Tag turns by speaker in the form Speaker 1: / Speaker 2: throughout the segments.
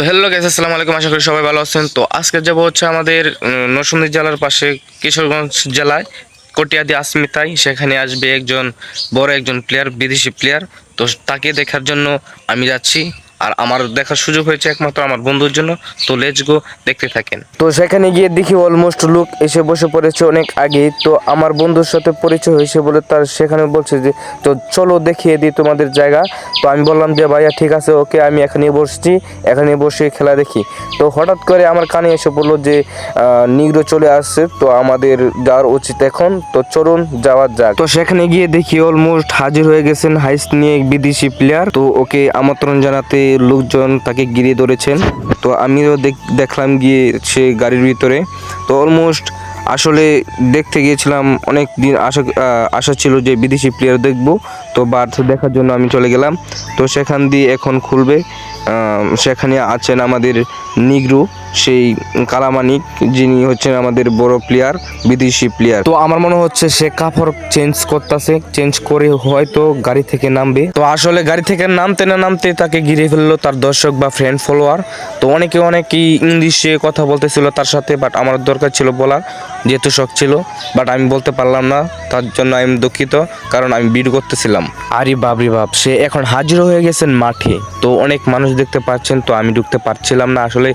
Speaker 1: তো hello guys আসসালামু আলাইকুম, আশা করি সবাই ভালো আছেন। তো আজকে যাব হচ্ছে আমাদের নরসিংদী জেলার পাশে কিশোরগঞ্জ জেলায়, কটিয়াদি আসমিতাই। সেখানে আসবে একজন বড় একজন প্লেয়ার বিদেশি প্লেয়ার তো তাকে দেখার জন্য আমি যাচ্ছি। আর আমার দেখার সুযোগ হয়েছে একমাত্র আমার বন্ধুর জন্য। তো লেটস গো দেখতে থাকেন।
Speaker 2: তো সেখানে গিয়ে দেখি অলমোস্ট লোক এসে বসে পড়েছে অনেক আগে তো আমার বন্ধুর সাথে পরিচয় হয়েছে বলে তার সেখানে বলছে যে, তো চলো দেখিয়ে দিই তোমাদের জায়গা। তো আমি বললাম যে, ভাইয়া, ঠিক আছে, ওকে আমি এখানে বসছি। এখানে বসে খেলা দেখি। তো হঠাৎ করে আমার কানে এসে বলল যে নিগ্রো চলে আসছে। তো আমাদের যাওয়ার উচিত এখন। তো চলুন, যাওয়া যাক। তো সেখানে গিয়ে দেখি অলমোস্ট হাজির হয়ে গেছেন হাইস্ট নিয়ে বিদেশি প্লেয়ার তো ওকে আমন্ত্রণ জানাতে লোকজন তাকে গিরিয়ে ধরেছেন। তো আমিও দেখ- দেখলাম গিয়ে সে গাড়ির ভিতরে। তো অলমোস্ট আসলে দেখতে গিয়েছিলাম, অনেক দিন আশা আশা ছিল যে বিদেশি প্লেয়ার দেখব। তো বার্থ দেখার জন্য আমি চলে গেলাম। তো সেখান দিয়ে এখন খুলবে। সেখানে আছেন আমাদের নিগ্রু, সেই কালামানিক যিনি হচ্ছেন আমাদের বড় প্লেয়ার বিদেশি প্লেয়ার তো আমার মনে হচ্ছে সে কাপড় চেঞ্জ করতেছে চেঞ্জ করে হয়তো গাড়ি থেকে নামবে। তো আসলে গাড়ি থেকে নামতে না নামতে তাকে ঘিরে ফেলল তার দর্শক বা ফ্রেন্ড ফলোয়ার তো অনেকে অনেকেই ইংলিশে কথা বলতেছিল তার সাথে বাট আমার দরকার ছিল বলার, যেহেতু শখ ছিল। বাট আমি বলতে পারলাম না, তার জন্য আমি দুঃখিত, কারণ আমি ভিডিও করতেছিলাম। আরে বাবরি বাপ, সে এখন হাজির হয়ে গেছেন মাঠে। তো অনেক মানুষ দেখতে পাচ্ছেন, তো আমি ঢুকতে পারছিলাম না। আসলে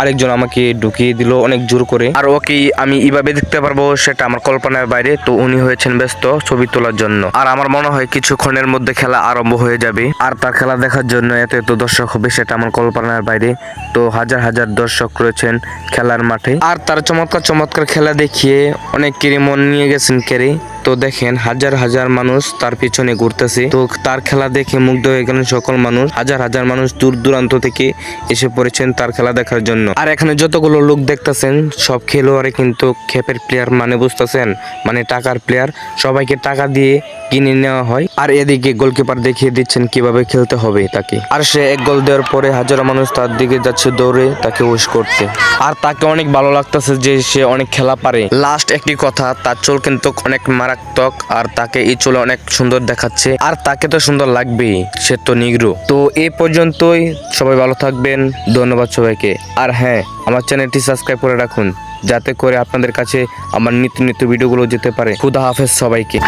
Speaker 2: আরেকজন আমাকে ঢুকিয়ে দিল অনেক জোর করে। আর ওকে আমি এইভাবে দেখতে পারব সেটা আমার কল্পনার বাইরে। তো উনি হয়েছেন ব্যস্ত ছবি তোলার জন্য। আর আমার মনে হয় কিছুক্ষণের মধ্যে খেলা আরম্ভ হয়ে যাবে। আর তার খেলা দেখার জন্য এত এত দর্শক হবে সেটা আমার কল্পনার বাইরে। তো হাজার হাজার দর্শক রয়েছেন খেলার মাঠে। আর তার চমৎকার চমৎকার খেলা দেখিয়ে অনেক কেরি মন নিয়ে গেছেন কেড়ে তো দেখেন, হাজার হাজার মানুষ তার পিছনে ঘুরতেছে। তো তার খেলা দেখে মুগ্ধ হয়ে গেলেন সকল মানুষ। হাজার হাজার মানুষ দূর দূরান্ত থেকে এসে পড়েছেন তার খেলা দেখার জন্য। আর এখানে যতগুলো লোক দেখতেছেন, সব খেলোয়াড়ে কিন্তু খেপের প্লেয়ার মানে বুঝতেছেন মানে টাকার প্লেয়ার সবাইকে টাকা দিয়ে কিনে নেওয়া হয়। আর এদিকে গোলকিপার দেখিয়ে দিচ্ছেন কীভাবে খেলতে হবে তাকে। আর সে এক গোল দেওয়ার পরে হাজার মানুষ তার দিকে যাচ্ছে দৌড়ে তাকে উইশ করতে। আর তাকে অনেক ভালো লাগতেছে যে সে অনেক খেলা পারে। লাস্ট একটি কথা, তার চুল কিন্তু অনেক মারাত্মক আর তাকে এই চুলে অনেক সুন্দর দেখাচ্ছে আর তাকে তো সুন্দর লাগবেই সে তো নিগ্রো তো এই পর্যন্তই সবাই ভালো থাকবেন ধন্যবাদ সবাইকে আর হ্যাঁ আমার চ্যানেলটি সাবস্ক্রাইব করে রাখুন যাতে করে আপনাদের কাছে আমার নিত্য নিত্য ভিডিওগুলো যেতে পারে খুদা হাফেজ সবাইকে